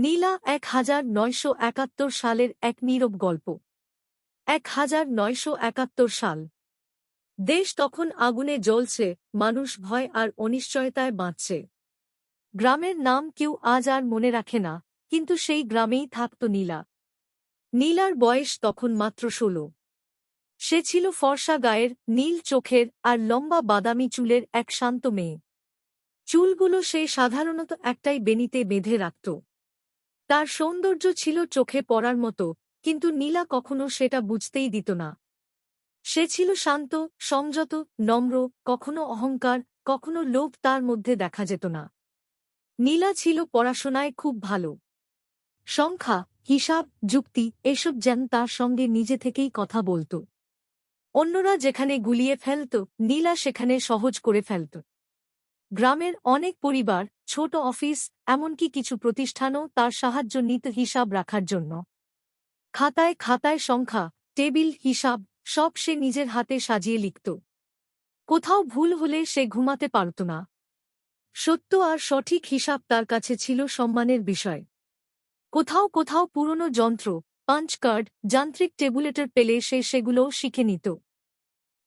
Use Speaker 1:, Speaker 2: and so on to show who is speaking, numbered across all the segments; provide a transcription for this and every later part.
Speaker 1: নীলা এক হাজার নয়শো একাত্তর সালের এক নীরব গল্প। এক হাজার নয়শো একাত্তর সাল। দেশ তখন আগুনে জ্বলছে, মানুষ ভয় আর অনিশ্চয়তায় বাঁচছে। গ্রামের নাম কেউ আজ আর মনে রাখে না, কিন্তু সেই গ্রামেই থাকত নীলা। নীলার বয়স তখন মাত্র ষোলো। সে ছিল ফর্সা গায়ের, নীল চোখের আর লম্বা বাদামি চুলের এক শান্ত মেয়ে। চুলগুলো সে সাধারণত একটাই বেনিতে বেঁধে রাখত। তার সৌন্দর্য ছিল চোখে পড়ার মতো, কিন্তু নীলা কখনো সেটা বুঝতেই দিত না। সে ছিল শান্ত সংযত নম্র, কখনো অহংকার, কখনো লোভ তার মধ্যে দেখা যেত না। নীলা ছিল পড়াশোনায় খুব ভালো। সংখ্যা, হিসাব, যুক্তি, এসব যেন তার সঙ্গে নিজে থেকেই কথা বলত। অন্যরা যেখানে গুলিয়ে ফেলত, নীলা সেখানে সহজ করে ফেলত। গ্রামের অনেক পরিবার ছোট অফিস, এমনকি কিছু প্রতিষ্ঠানও তার সাহায্য নিত হিসাব রাখার জন্য। খাতায় খাতায় সংখ্যা, টেবিল, হিসাব, সব সে নিজের হাতে সাজিয়ে লিখত। কোথাও ভুল হলে সে ঘুমাতে পারত না। সত্য আর সঠিক হিসাব তার কাছে ছিল সম্মানের বিষয়। কোথাও কোথাও পুরনো যন্ত্র, পাঞ্চ কার্ড, যান্ত্রিক টেবুলেটর পেলে সে সেগুলোও শিখে নিত।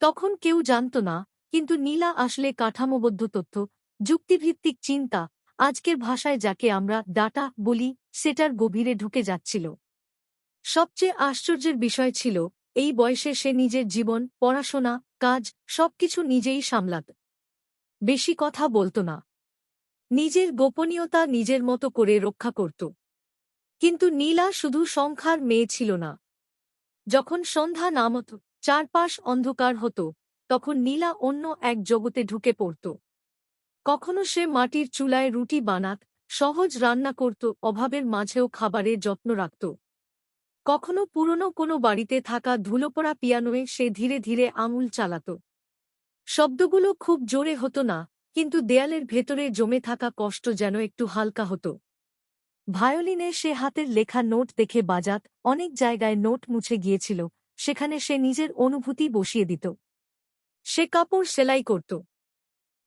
Speaker 1: তখন কেউ জানত না, কিন্তু নীলা আসলে কাঠামোবদ্ধ তথ্য যুক্তিভিত্তিক চিন্তা, আজকের ভাষায় যাকে আমরা ডাটা বলি, সেটার গভীরে ঢুকে যাচ্ছিল। সবচেয়ে আশ্চর্যের বিষয় ছিল, এই বয়সে সে নিজের জীবন, পড়াশোনা, কাজ, সবকিছু নিজেই সামলাত। বেশি কথা বলত না। নিজের গোপনীয়তা নিজের মতো করে রক্ষা করত। কিন্তু নীলা শুধু সংখ্যার মেয়ে ছিল না। যখন সন্ধ্যা নামত, চারপাশ অন্ধকার হতো, তখন নীলা অন্য এক জগতে ঢুকে পড়ত। কখনো সে মাটির চুলায় রুটি বানাত, সহজ রান্না করত, অভাবের মাঝেও খাবারের যত্ন রাখত। কখনো পুরনো কোনো বাড়িতে থাকা ধুলোপড়া পিয়ানোয়ে সে ধীরে ধীরে আঙুল চালাত। শব্দগুলো খুব জোরে হতো না, কিন্তু দেয়ালের ভেতরে জমে থাকা কষ্ট যেন একটু হালকা হতো। ভায়োলিনে সে হাতের লেখা নোট দেখে বাজাত, অনেক জায়গায় নোট মুছে গিয়েছিল, সেখানে সে নিজের অনুভূতি বসিয়ে দিত। সে কাপড় সেলাই করত।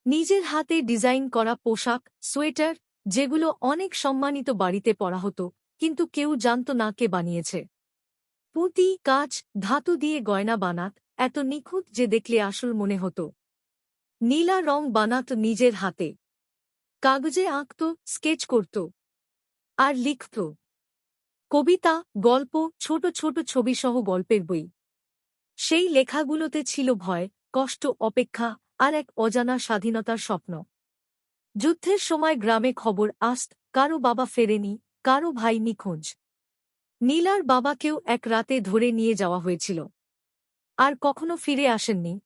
Speaker 1: নিজের হাতে ডিজাইন করা পোশাক, সোয়েটার, যেগুলো অনেক সম্মানিত বাড়িতে পরা হতো, কিন্তু কেউ জানত না কে বানিয়েছে। পুঁতি কাজ ধাতু দিয়ে গয়না বানাত, এত নিখুঁত যে দেখলে আসল মনে হতো। নীলা রং বানাত নিজের হাতে। কাগজে আঁকত, স্কেচ করত। আর লিখত। কবিতা, গল্প, ছোট ছোট ছবিসহ গল্পের বই। সেই লেখাগুলোতে ছিল ভয়, কষ্ট, অপেক্ষা আর এক অজানা স্বাধীনতার স্বপ্ন। যুদ্ধের সময় গ্রামে খবর, আস্ত, কারও বাবা ফেরেনি, কারও ভাই নিখোঁজ। নীলার বাবাকেও এক রাতে ধরে নিয়ে যাওয়া হয়েছিল। আর কখনো ফিরে আসেননি।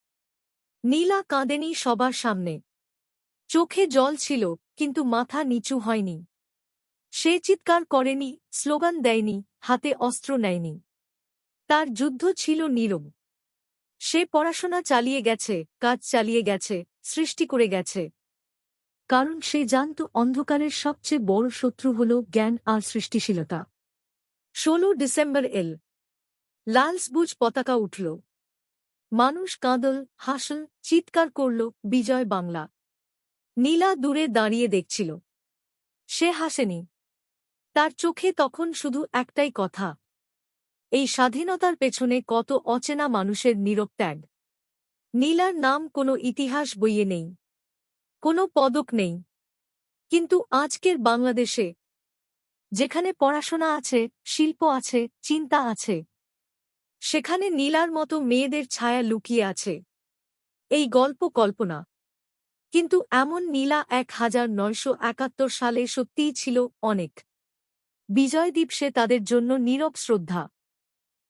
Speaker 1: নীলা কাঁদেনি সবার সামনে। চোখে জল ছিল, কিন্তু মাথা নিচু হয়নি। সে চিৎকার করেনি, স্লোগান দেয়নি, হাতে অস্ত্র নেয়নি। তার যুদ্ধ ছিল নীরব। সে পড়াশোনা চালিয়ে গেছে, কাজ চালিয়ে গেছে, সৃষ্টি করে গেছে। কারণ সে জানত অন্ধকারের সবচেয়ে বড় শত্রু হল জ্ঞান আর সৃষ্টিশীলতা। ষোলো ডিসেম্বর এল। লালসবুজ পতাকা উঠল। মানুষ কাঁদল, হাসল, চিৎকার করল, বিজয় বাংলা। নীলা দূরে দাঁড়িয়ে দেখছিল। সে হাসেনি। তার চোখে তখন শুধু একটাই কথা। এই স্বাধীনতার পেছনে কত অচেনা মানুষের নীরব ত্যাগ। নীলার নাম কোনো ইতিহাস বইয়ে নেই, কোনো পদক নেই। কিন্তু আজকের বাংলাদেশে, যেখানে পড়াশোনা আছে, শিল্প আছে, চিন্তা আছে, সেখানে নীলার মতো মেয়েদের ছায়া লুকিয়ে আছে। এই গল্প কল্পনা। কিন্তু এমন নীলা এক হাজার নয়শো একাত্তর সালে সত্যিই ছিল অনেক। বিজয় দিবসে তাদের জন্য নীরব শ্রদ্ধা।